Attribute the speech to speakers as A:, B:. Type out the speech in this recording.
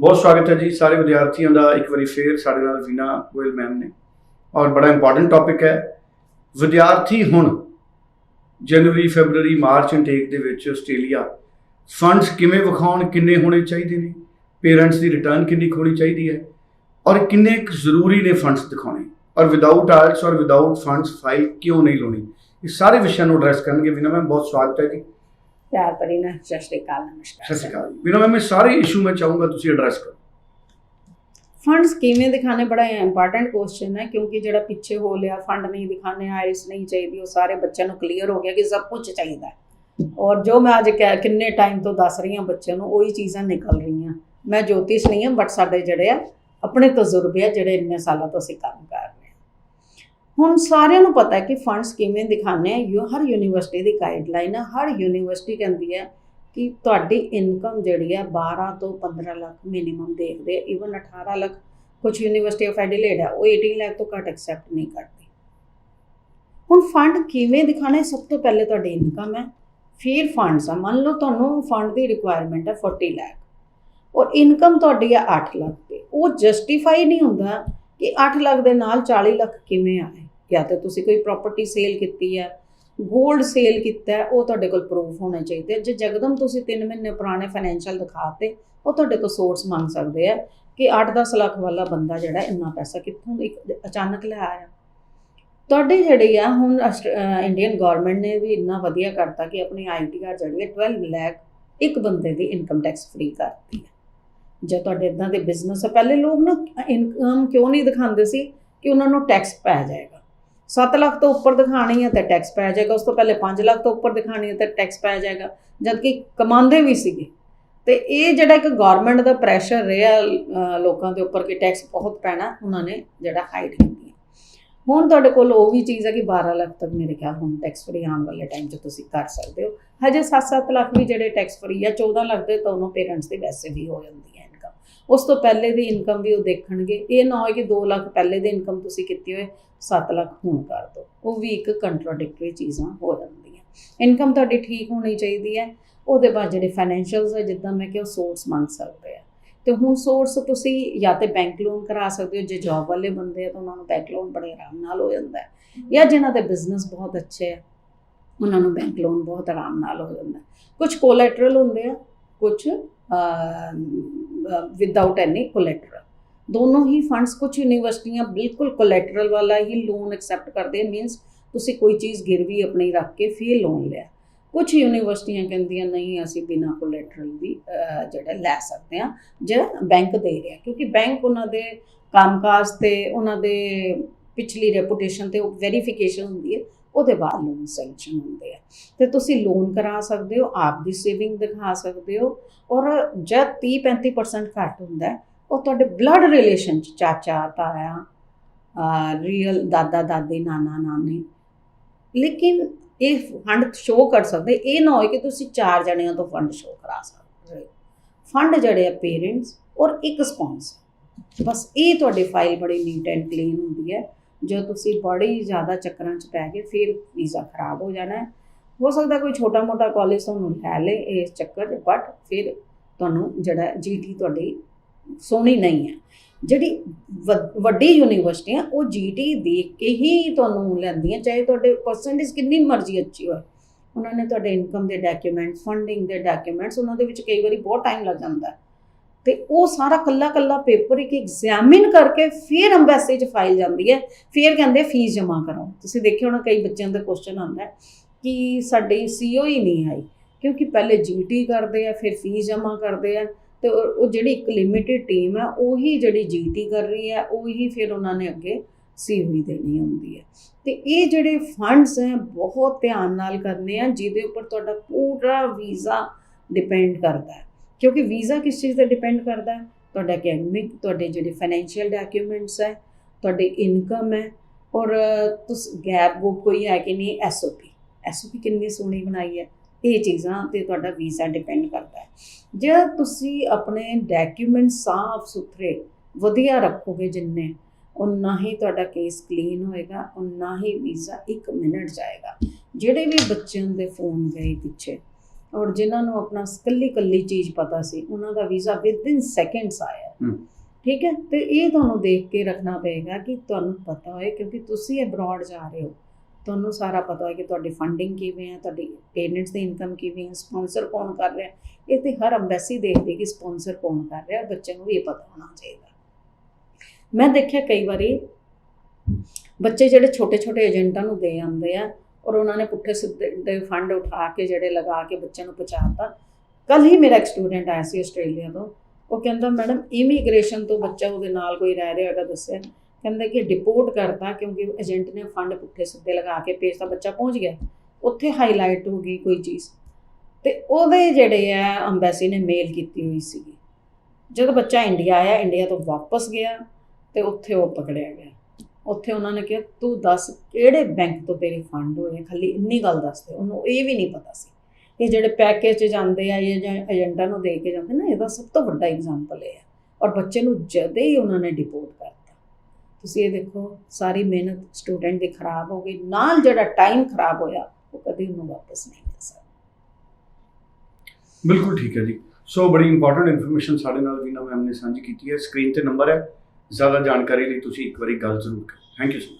A: ਬਹੁਤ ਸਵਾਗਤ ਹੈ ਜੀ ਸਾਰੇ ਵਿਦਿਆਰਥੀਆਂ ਦਾ। ਇੱਕ ਵਾਰੀ ਫੇਰ ਸਾਡੇ ਨਾਲ ਵੀਨਾ ਗੋਇਲ ਮੈਮ ਨੇ। ਔਰ ਬੜਾ ਇੰਪੋਰਟੈਂਟ ਟੌਪਿਕ ਹੈ। ਵਿਦਿਆਰਥੀ ਹੁਣ ਜਨਵਰੀ ਫੈਬਰੂਰੀ ਮਾਰਚ ਇਨਟੇਕ ਦੇ ਵਿੱਚ ਆਸਟ੍ਰੇਲੀਆ ਫੰਡਸ ਕਿਵੇਂ ਵਿਖਾਉਣ, ਕਿੰਨੇ ਹੋਣੇ ਚਾਹੀਦੇ ਨੇ? ਪੇਰੈਂਟਸ ਦੀ ਰਿਟਰਨ ਕਿੰਨੀ ਕੁ ਹੋਣੀ ਚਾਹੀਦੀ ਹੈ? ਔਰ ਕਿੰਨੇ ਕੁ ਜ਼ਰੂਰੀ ਨੇ ਫੰਡਸ ਦਿਖਾਉਣੇ? ਔਰ ਵਿਦਆਊਟ ਆਇਲਸ ਔਰ ਵਿਦਆਊਟ ਫੰਡਸ ਫਾਈਲ ਕਿਉਂ ਨਹੀਂ ਲਾਉਣੀ? ਇਹ ਸਾਰੇ ਵਿਸ਼ਿਆਂ ਨੂੰ ਐਡਰੈਸ ਕਰਨਗੇ। ਵੀਨਾ ਮੈਮ ਬਹੁਤ ਸਵਾਗਤ ਹੈ ਜੀ।
B: ਪਿਆਰ ਭਰੀ ਨਾ ਸਤਿ ਸ਼੍ਰੀ ਅਕਾਲ ਨਮਸਕਾਰ
A: ਸਤਿ ਸ਼੍ਰੀ ਅਕਾਲ ਵੀਨਾ ਮੈਮ ਇਹ ਸਾਰੇ ਇਸ਼ੂ ਮੈਂ ਚਾਹੂੰਗਾ ਤੁਸੀਂ ਐਡਰੈਸ ਕਰੋ।
B: ਫੰਡਸ ਕਿਵੇਂ ਦਿਖਾਣੇ ਬੜਾ ਇੰਪੋਰਟੈਂਟ ਕੁਐਸਚਨ ਹੈ ਕਿਉਂਕਿ ਜਿਹੜਾ ਪਿੱਛੇ ਹੋ ਲਿਆ ਫੰਡ ਨਹੀਂ ਦਿਖਾਣੇ ਆਇਲਸ ਨਹੀਂ ਚਾਹੀਦੀ ਉਹ ਸਾਰੇ ਬੱਚਿਆਂ ਨੂੰ ਕਲੀਅਰ ਹੋ ਗਿਆ ਕਿ ਸਭ ਕੁਝ ਚਾਹੀਦਾ ਹੈ। ਔਰ ਜੋ ਮੈਂ ਅੱਜ ਕਹਿ- ਕਿੰਨੇ ਟਾਈਮ ਤੋਂ ਦੱਸ ਰਹੀ ਹਾਂ ਬੱਚਿਆਂ ਨੂੰ ਉਹੀ ਚੀਜ਼ਾਂ ਨਿਕਲ ਰਹੀਆਂ। ਮੈਂ ਜੋਤਿਸ਼ ਨਹੀਂ ਹਾਂ ਬਟ ਸਾਡੇ ਜਿਹੜੇ ਆ ਆਪਣੇ ਤਜਰਬੇ ਆ ਜਿਹੜੇ ਇੰਨੇ ਸਾਲਾਂ ਤੋਂ ਅਸੀਂ ਕੰਮ ਕਰ ਹੁਣ ਸਾਰਿਆਂ ਨੂੰ ਪਤਾ ਹੈ ਕਿ ਫੰਡਸ ਕਿਵੇਂ ਦਿਖਾਣੇ ਆ। ਯੂ ਹਰ ਯੂਨੀਵਰਸਿਟੀ ਦੀ ਗਾਈਡਲਾਈਨ ਹੈ ਹਰ ਯੂਨੀਵਰਸਿਟੀ ਕਹਿੰਦੀ ਹੈ ਕਿ ਤੁਹਾਡੀ ਇਨਕਮ ਜਿਹੜੀ ਹੈ 12 ਤੋਂ 15 ਲੱਖ ਮਿਨੀਮਮ ਦੇਖਦੇ ਆ। ਇਵਨ 18 ਲੱਖ ਕੁਝ ਯੂਨੀਵਰਸਿਟੀ ਆਫ ਐਡੀਲੇਡ ਹੈ ਉਹ 18 ਲੱਖ ਤੋਂ ਘੱਟ ਐਕਸੈਪਟ ਨਹੀਂ ਕਰਦੀ। ਹੁਣ ਫੰਡ ਕਿਵੇਂ ਦਿਖਾਣਾ ਹੈ ਸਭ ਤੋਂ ਪਹਿਲੇ ਤੁਹਾਡੀ ਇਨਕਮ ਹੈ। ਫਿਰ ਫੰਡਸ ਆ। ਮੰਨ ਲਓ ਤੁਹਾਨੂੰ ਫੰਡ ਦੀ ਰਿਕੁਆਇਰਮੈਂਟ ਹੈ 40 ਲੱਖ। ਔਰ ਇਨਕਮ ਤੁਹਾਡੀ ਹੈ 8 ਲੱਖ ਤੇ। ਉਹ ਜਸਟੀਫਾਈ ਨਹੀਂ ਹੁੰਦਾ ਕਿ 8 ਲੱਖ ਦੇ ਨਾਲ 40 ਲੱਖ ਕਿਵੇਂ ਆਏ। ਜਾਂ ਤੇ ਤੁਸੀਂ ਕੋਈ ਪ੍ਰਾਪਰਟੀ ਸੇਲ ਕੀਤੀ ਹੈ 골ਡ ਸੇਲ ਕੀਤਾ ਉਹ ਤੁਹਾਡੇ ਕੋਲ ਪ੍ਰੂਫ ਹੋਣੇ ਚਾਹੀਦੇ ਜੇ ਜਗਦਮ ਤੁਸੀਂ 3 ਮਹੀਨੇ ਪੁਰਾਣੇ ਫਾਈਨੈਂਸ਼ੀਅਲ ਦਿਖਾਤੇ, ਉਹ ਤੁਹਾਡੇ ਤੋਂ ਸੋਰਸ ਮੰਗ ਸਕਦੇ ਆ ਕਿ 8-10 ਲੱਖ ਵਾਲਾ ਬੰਦਾ ਜਿਹੜਾ ਇੰਨਾ ਪੈਸਾ ਕਿੱਥੋਂ ਇੱਕ ਅਚਾਨਕ ਲੈ ਆਇਆ। ਤੁਹਾਡੇ ਜਿਹੜੇ ਆ, ਹੁਣ ਇੰਡੀਅਨ ਗਵਰਨਮੈਂਟ ਨੇ ਵੀ ਇੰਨਾ ਵਧੀਆ ਕਰਤਾ ਕਿ ਆਪਣੀ ਆਈਟੀਆਰ ਜਿਹੜੀ ਹੈ 12 ਲੱਖ ਇੱਕ ਬੰਦੇ ਦੀ ਇਨਕਮ ਟੈਕਸ ਫ੍ਰੀ ਕਰਤੀ ਹੈ। ਜੇ ਤੁਹਾਡੇ ਇਦਾਂ ਦੇ ਬਿਜ਼ਨਸ ਆ, ਪਹਿਲੇ ਲੋਕ ਨਾ ਇਨਕਮ ਕਿਉਂ ਨਹੀਂ ਦਿਖਾਉਂਦੇ ਸੀ ਕਿ ਉਹਨਾਂ ਨੂੰ ਟੈਕਸ ਪੈ ਜਾਏਗਾ? 7 ਲੱਖ ਤੋਂ ਉੱਪਰ ਦਿਖਾਣੀ ਹੈ ਤਾਂ ਟੈਕਸ ਪੈ ਜਾਏਗਾ। ਉਸ ਤੋਂ ਪਹਿਲੇ 5 ਲੱਖ ਤੋਂ ਉੱਪਰ ਦਿਖਾਣੀ ਹੈ ਤਾਂ ਟੈਕਸ ਪੈ ਜਾਏਗਾ। ਜਦ ਕਿ ਕਮਾਉਂਦੇ ਵੀ ਸੀਗੇ। ਤੇ ਇਹ ਜਿਹੜਾ ਇੱਕ ਗਵਰਨਮੈਂਟ ਦਾ ਪ੍ਰੈਸ਼ਰ ਰਿਹਾ ਲੋਕਾਂ ਦੇ ਉੱਪਰ ਕਿ ਟੈਕਸ ਬਹੁਤ ਪੈਣਾ, ਉਹਨਾਂ ਨੇ ਜਿਹੜਾ ਹਾਈਡ ਕੀਤੀ। ਹੈ ਹੁਣ ਤੁਹਾਡੇ ਕੋਲ ਉਹ ਵੀ ਚੀਜ਼ ਹੈ ਕਿ 12 ਲੱਖ ਤੱਕ ਮੇਰੇ ਖਿਆਲ ਹੁਣ ਟੈਕਸ ਫਰੀ ਆਉਣ ਵਾਲੇ ਟਾਈਮ 'ਚ ਤੁਸੀਂ ਕਰ ਸਕਦੇ ਹੋ। ਹਜੇ 7-7 ਲੱਖ ਵੀ ਜਿਹੜੇ ਟੈਕਸ ਫਰੀ ਆ 14 ਲੱਖ ਦੇ ਤਾਂ ਉਹਨੂੰ ਪੇਰੈਂਟਸ ਦੀ ਵੈਸੇ ਵੀ ਹੋ ਜਾਂਦੀ ਉਸ ਤੋਂ ਪਹਿਲੇ ਦੀ ਇਨਕਮ ਵੀ ਉਹ ਦੇਖਣਗੇ। ਇਹ ਨਾ ਹੋਏ ਕਿ 2 ਲੱਖ ਪਹਿਲੇ ਦੀ ਇਨਕਮ ਤੁਸੀਂ ਕੀਤੀ ਹੋਏ 7 ਲੱਖ ਹੁਣ ਕਰ ਦੋ ਉਹ ਵੀ ਇੱਕ ਕੰਟਰਾਡਿਕਟਰੀ ਚੀਜ਼ਾਂ ਹੋ ਜਾਂਦੀਆਂ। ਇਨਕਮ ਤੁਹਾਡੀ ਠੀਕ ਹੋਣੀ ਚਾਹੀਦੀ ਹੈ। ਉਹਦੇ ਬਾਅਦ ਜਿਹੜੇ ਫਾਈਨੈਂਸ਼ੀਅਲਸ ਹੈ ਜਿੱਦਾਂ ਮੈਂ ਕਿਹਾ ਸੋਰਸ ਮੰਗ ਸਕਦੇ ਆ। ਤੇ ਹੁਣ ਸੋਰਸ ਤੁਸੀਂ ਜਾਂ ਤੇ ਬੈਂਕ ਲੋਨ ਕਰਾ ਸਕਦੇ ਹੋ। ਜੇ ਜੌਬ ਵਾਲੇ ਬੰਦੇ ਆ ਤਾਂ ਉਹਨਾਂ ਨੂੰ ਬੈਂਕ ਲੋਨ ਬੜੇ ਆਰਾਮ ਨਾਲ ਹੋ ਜਾਂਦਾ ਹੈ। ਜਾਂ ਜਿਨ੍ਹਾਂ ਦੇ ਬਿਜ਼ਨਸ ਬਹੁਤ ਅੱਛੇ ਆ, ਉਹਨਾਂ ਨੂੰ ਬੈਂਕ ਲੋਨ ਬਹੁਤ ਆਰਾਮ ਨਾਲ ਹੋ ਜਾਂਦਾ ਹੈ। ਕੁਝ ਕੋਲੈਟਰਲ ਹੁੰਦੇ ਆ ਕੁਝ ਵਿਦਆਊਟ ਐਨੀ ਕੋਲੈਟਰਲ ਦੋਨੋਂ ਹੀ ਫੰਡਸ ਕੁਝ ਯੂਨੀਵਰਸਿਟੀਆਂ ਬਿਲਕੁਲ ਕੋਲੈਟਰਲ ਵਾਲਾ ਹੀ ਲੋਨ ਐਕਸੈਪਟ ਕਰਦੇ ਮੀਨਸ ਤੁਸੀਂ ਕੋਈ ਚੀਜ਼ ਗਿਰਵੀ ਆਪਣੀ ਰੱਖ ਕੇ ਫਿਰ ਲੋਨ ਲਿਆ। ਕੁਝ ਯੂਨੀਵਰਸਿਟੀਆਂ ਕਹਿੰਦੀਆਂ, ਨਹੀਂ, ਅਸੀਂ ਬਿਨਾ ਕੋਲੈਟਰਲ ਵੀ ਜਿਹੜਾ ਲੈ ਸਕਦੇ ਹਾਂ ਜਿਹੜਾ ਬੈਂਕ ਦੇ ਰਿਹਾ ਕਿਉਂਕਿ ਬੈਂਕ ਉਹਨਾਂ ਦੇ ਕੰਮਕਾਜ ਤੇ, ਉਹਨਾਂ ਦੇ ਪਿਛਲੀ ਰੈਪੂਟੇਸ਼ਨ ਤੇ ਉਹ ਵੈਰੀਫਿਕੇਸ਼ਨ ਹੁੰਦੀ ਹੈ। ਉਹਦੇ ਬਾਅਦ ਲੋਨ ਸੈਂਕਸ਼ਨ ਹੁੰਦੇ ਆ। ਤੇ ਤੁਸੀਂ ਲੋਨ ਕਰਾ ਸਕਦੇ ਹੋ, ਆਪ ਦੀ ਸੇਵਿੰਗ ਦਿਖਾ ਸਕਦੇ ਹੋ ਔਰ ਜਦ 30 35% ਘੱਟ ਹੁੰਦਾ ਉਹ ਤੁਹਾਡੇ ਬਲੱਡ ਰਿਲੇਸ਼ਨ ਚ ਚਾਚਾ, ਤਾਇਆ ਰੀਅਲ ਦਾਦਾ, ਦਾਦੀ, ਨਾਨਾ, ਨਾਨੀ। ਲੇਕਿਨ ਇਹ ਫੰਡ ਸ਼ੋ ਕਰ ਸਕਦੇ, ਇਹ ਨਾ ਹੋਏ ਕਿ ਤੁਸੀਂ ਚਾਰ ਜਣਿਆਂ ਤੋਂ ਫੰਡ ਸ਼ੋ ਕਰਾ ਸਕਦੇ ਹੋ। ਫੰਡ ਜਿਹੜੇ ਆ ਪੇਰੈਂਟਸ ਔਰ ਇੱਕ ਸਪਾਂਸਰ ਬਸ ਇਹ ਤੁਹਾਡੀ ਫਾਈਲ ਬੜੀ ਨੀਟ ਐਂਡ ਕਲੀਨ ਹੁੰਦੀ ਹੈ। ਜੋ ਤੁਸੀਂ ਬੜੀ ਜ਼ਿਆਦਾ ਚੱਕਰਾਂ 'ਚ ਪੈ ਗਏ, ਫਿਰ ਵੀਜ਼ਾ ਖਰਾਬ ਹੋ ਜਾਣਾ ਹੈ। ਹੋ ਸਕਦਾ ਕੋਈ ਛੋਟਾ ਮੋਟਾ ਕਾਲਜ ਤੁਹਾਨੂੰ ਲੈ ਲੇ ਇਸ ਚੱਕਰ 'ਚ ਬਟ ਫਿਰ ਤੁਹਾਨੂੰ ਜਿਹੜਾ ਜੀਟੀ ਤੁਹਾਡੀ ਸੋਹਣੀ ਨਹੀਂ ਹੈ। ਜਿਹੜੀ ਵ- ਵੱਡੀ ਯੂਨੀਵਰਸਿਟੀਆਂ ਉਹ ਜੀਟੀ ਦੇਖ ਕੇ ਹੀ ਤੁਹਾਨੂੰ ਲੈਂਦੀਆਂ, ਚਾਹੇ ਤੁਹਾਡੇ ਪਰਸੈਂਟੇਜ ਕਿੰਨੀ ਮਰਜ਼ੀ ਅੱਛੀ ਹੋਵੇ ਉਹਨਾਂ ਨੇ ਤੁਹਾਡੇ ਇਨਕਮ ਦੇ ਡਾਕੂਮੈਂਟ ਫੰਡਿੰਗ ਦੇ ਡਾਕੂਮੈਂਟਸ ਉਹਨਾਂ ਦੇ ਵਿੱਚ ਕਈ ਵਾਰੀ ਬਹੁਤ ਟਾਈਮ ਲੱਗ ਜਾਂਦਾ। ਹੈ ਤੇ ਉਹ ਸਾਰਾ ਕੱਲਾ ਕੱਲਾ ਪੇਪਰ ਇੱਕ ਐਗਜ਼ਾਮਿਨ ਕਰਕੇ ਫਿਰ ਐਮਬੈਸੀ 'ਚ ਫਾਈਲ ਜਾਂਦੀ ਹੈ। ਫਿਰ ਕਹਿੰਦੇ ਫੀਸ ਜਮ੍ਹਾਂ ਕਰੋ। ਤੁਸੀਂ ਦੇਖਿਆ ਹੋਣਾ ਕਈ ਬੱਚਿਆਂ ਦਾ ਕੁਐਸਚਨ ਆਉਂਦਾ ਹੈ ਕਿ ਸਾਡੀ ਸੀਓ ਹੀ ਨਹੀਂ ਆਈ। ਕਿਉਂਕਿ ਪਹਿਲੇ ਜੀਟੀ ਕਰਦੇ ਆ, ਫਿਰ ਫੀਸ ਜਮ੍ਹਾਂ ਕਰਦੇ ਆ ਤੇ ਉਹ ਜਿਹੜੀ ਇੱਕ ਲਿਮਿਟਿਡ ਟੀਮ ਹੈ, ਉਹੀ ਜਿਹੜੀ ਜੀਟੀ ਕਰ ਰਹੀ ਹੈ, ਉਹੀ ਫਿਰ ਉਹਨਾਂ ਨੇ ਅੱਗੇ ਸੀਵੀ ਦੇਣੀ ਹੁੰਦੀ ਹੈ। ਤੇ ਇਹ ਜਿਹੜੇ ਫੰਡਸ ਹੈ, ਬਹੁਤ ਧਿਆਨ ਨਾਲ ਕਰਨੇ ਆ, ਜਿਹਦੇ ਉੱਪਰ ਤੁਹਾਡਾ ਪੂਰਾ ਵੀਜ਼ਾ ਡਿਪੈਂਡ ਕਰਦਾ ਹੈ। ਕਿਉਂਕਿ ਵੀਜ਼ਾ ਕਿਸ ਚੀਜ਼ ਤੇ ਡਿਪੈਂਡ ਕਰਦਾ ਹੈ? ਤੁਹਾਡਾ ਅਕੈਡਮਿਕ ਤੁਹਾਡੇ ਜਿਹੜੇ ਫਾਈਨੈਂਸ਼ੀਅਲ ਡਾਕੂਮੈਂਟਸ ਹੈ, ਤੁਹਾਡੀ ਇਨਕਮ ਹੈ, ਔਰ ਤੁਸੀਂ ਗੈਪ ਬੁੱਕ ਕੋਈ ਹੈ ਕਿ ਨਹੀਂ ਐਸਓਪੀ ਐਸਓਪੀ ਕਿੰਨੀ ਸੋਹਣੀ ਬਣਾਈ ਹੈ। ਇਹ ਚੀਜ਼ਾਂ ਤੇ ਤੁਹਾਡਾ ਵੀਜ਼ਾ ਡਿਪੈਂਡ ਕਰਦਾ ਹੈ। ਜੇ ਤੁਸੀਂ ਆਪਣੇ ਡਾਕੂਮੈਂਟ ਸਾਫ਼ ਸੁਥਰੇ, ਵਧੀਆ ਰੱਖੋਗੇ ਜਿੰਨੇ ਉਨਾ ਹੀ ਤੁਹਾਡਾ ਕੇਸ ਕਲੀਨ ਹੋਏਗਾ ਉਨਾ ਹੀ ਵੀਜ਼ਾ 1 ਮਿੰਟ ਜਾਏਗਾ। ਜਿਹੜੇ ਵੀ ਬੱਚਿਆਂ ਦੇ ਫੋਨ ਗਏ ਪਿੱਛੇ ਔਰ ਜਿਨ੍ਹਾਂ ਨੂੰ ਆਪਣਾ ਕੱਲੀ ਕੱਲੀ ਚੀਜ਼ ਪਤਾ ਸੀ ਉਹਨਾਂ ਦਾ ਵੀਜ਼ਾ ਵਿਦਿਨ ਸੈਕਿੰਡਸ ਆਇਆ।
A: ਠੀਕ
B: ਹੈ? ਤੇ ਇਹ ਤੁਹਾਨੂੰ ਦੇਖ ਕੇ ਰੱਖਣਾ ਪਏਗਾ ਕਿ ਤੁਹਾਨੂੰ ਪਤਾ ਹੋਏ ਕਿਉਂਕਿ ਤੁਸੀਂ ਅਬਰੋਡ ਜਾ ਰਹੇ ਹੋ। ਤੁਹਾਨੂੰ ਸਾਰਾ ਪਤਾ ਹੋਏ ਕਿ ਤੁਹਾਡੀ ਫੰਡਿੰਗ ਕਿਵੇਂ ਹੈ ਤੁਹਾਡੀ ਪੇਰੈਂਟਸ ਦੀ ਇਨਕਮ ਕਿਵੇਂ ਹੈ ਸਪਾਂਸਰ ਕੌਣ ਕਰ ਰਿਹਾ ਇਹ ਤੇ ਹਰ ਅੰਬੈਸੀ ਦੇਖਦੀ ਕਿ ਸਪਾਂਸਰ ਕੌਣ ਕਰ ਰਿਹਾ ਬੱਚੇ ਨੂੰ ਵੀ ਇਹ ਪਤਾ ਹੋਣਾ ਚਾਹੀਦਾ। ਮੈਂ ਦੇਖਿਆ ਕਈ ਵਾਰੀ ਬੱਚੇ ਜਿਹੜੇ ਛੋਟੇ ਛੋਟੇ ਏਜੰਟਾਂ ਨੂੰ ਦੇ ਆਉਂਦੇ ਆ ਔਰ ਉਹਨਾਂ ਨੇ ਪੁੱਠੇ ਸਿੱਧੇ ਦੇ ਫੰਡ ਉਠਾ ਕੇ ਜਿਹੜੇ ਲਗਾ ਕੇ ਬੱਚਿਆਂ ਨੂੰ ਪਹੁੰਚਾਤਾ। ਕੱਲ ਹੀ ਮੇਰਾ ਇੱਕ ਸਟੂਡੈਂਟ ਆਇਆ ਸੀ ਆਸਟ੍ਰੇਲੀਆ ਤੋਂ। ਉਹ ਕਹਿੰਦਾ, ਮੈਡਮ ਇਮੀਗ੍ਰੇਸ਼ਨ ਤੋਂ ਬੱਚਾ ਉਹਦੇ ਨਾਲ ਕੋਈ ਰਹਿ ਰਿਹਾ ਹੈਗਾ, ਦੱਸਿਆ ਕਹਿੰਦਾ ਕਿ ਡਿਪੋਰਟ ਕਰਤਾ ਕਿਉਂਕਿ ਏਜੰਟ ਨੇ ਫੰਡ ਪੁੱਠੇ ਸਿੱਧੇ ਲਗਾ ਕੇ ਭੇਜਤਾ ਬੱਚਾ ਪਹੁੰਚ ਗਿਆ। ਉੱਥੇ ਹਾਈਲਾਈਟ ਹੋ ਗਈ ਕੋਈ ਚੀਜ਼। ਤੇ ਉਹਦੇ ਜਿਹੜੇ ਆ ਅੰਬੈਸੀ ਨੇ ਮੇਲ ਕੀਤੀ ਹੋਈ ਸੀਗੀ। ਜਦੋਂ ਬੱਚਾ ਇੰਡੀਆ ਆਇਆ ਇੰਡੀਆ ਤੋਂ ਵਾਪਸ ਗਿਆ ਤੇ ਉੱਥੇ ਉਹ ਪਕੜਿਆ ਗਿਆ। ਉੱਥੇ ਉਹਨਾਂ ਨੇ ਕਿਹਾ, ਤੂੰ ਦੱਸ ਕਿਹੜੇ ਬੈਂਕ ਤੋਂ ਤੇਰੇ ਫੰਡ ਹੋਏ ਖਾਲੀ ਇੰਨੀ ਗੱਲ ਦੱਸ ਦੇ ਉਹਨੂੰ ਇਹ ਵੀ ਨਹੀਂ ਪਤਾ ਸੀ। ਇਹ ਜਿਹੜੇ ਪੈਕੇਜ 'ਚ ਜਾਂਦੇ ਆ, ਇਹ ਜਾਂ ਏਜੰਟਾਂ ਨੂੰ ਦੇ ਕੇ ਜਾਂਦੇ ਨਾ, ਇਹਦਾ ਸਭ ਤੋਂ ਵੱਡਾ ਐਗਜ਼ਾਮਪਲ ਇਹ ਹੈ। ਔਰ ਬੱਚੇ ਨੂੰ ਜਦੇ ਹੀ ਉਹਨਾਂ ਨੇ ਡਿਪੋਰਟ ਕਰਤਾ, ਤੁਸੀਂ ਇਹ ਦੇਖੋ, ਸਾਰੀ ਮਿਹਨਤ ਸਟੂਡੈਂਟ ਦੀ ਖਰਾਬ ਹੋ ਗਈ। ਨਾਲ ਜਿਹੜਾ ਟਾਈਮ ਖਰਾਬ ਹੋਇਆ, ਉਹ ਕਦੇ ਉਹਨੂੰ ਵਾਪਸ ਨਹੀਂ ਮਿਲ ਸਕਦਾ।
A: ਬਿਲਕੁਲ ਠੀਕ ਹੈ ਜੀ। ਸੋ ਬੜੀ ਇੰਪੋਰਟੈਂਟ ਇਨਫੋਰਮੇਸ਼ਨ ਸਾਡੇ ਨਾਲ ਵੀਨਾ ਮੈਮ ਨੇ ਸਾਂਝੀ ਕੀਤੀ ਹੈ। ਸਕਰੀਨ ਤੇ ਨੰਬਰ ਹੈ। ਜ਼ਿਆਦਾ ਜਾਣਕਾਰੀ ਲਈ ਤੁਸੀਂ ਇੱਕ ਵਾਰੀ ਗੱਲ ਜ਼ਰੂਰ ਕਰੋ। Thank you so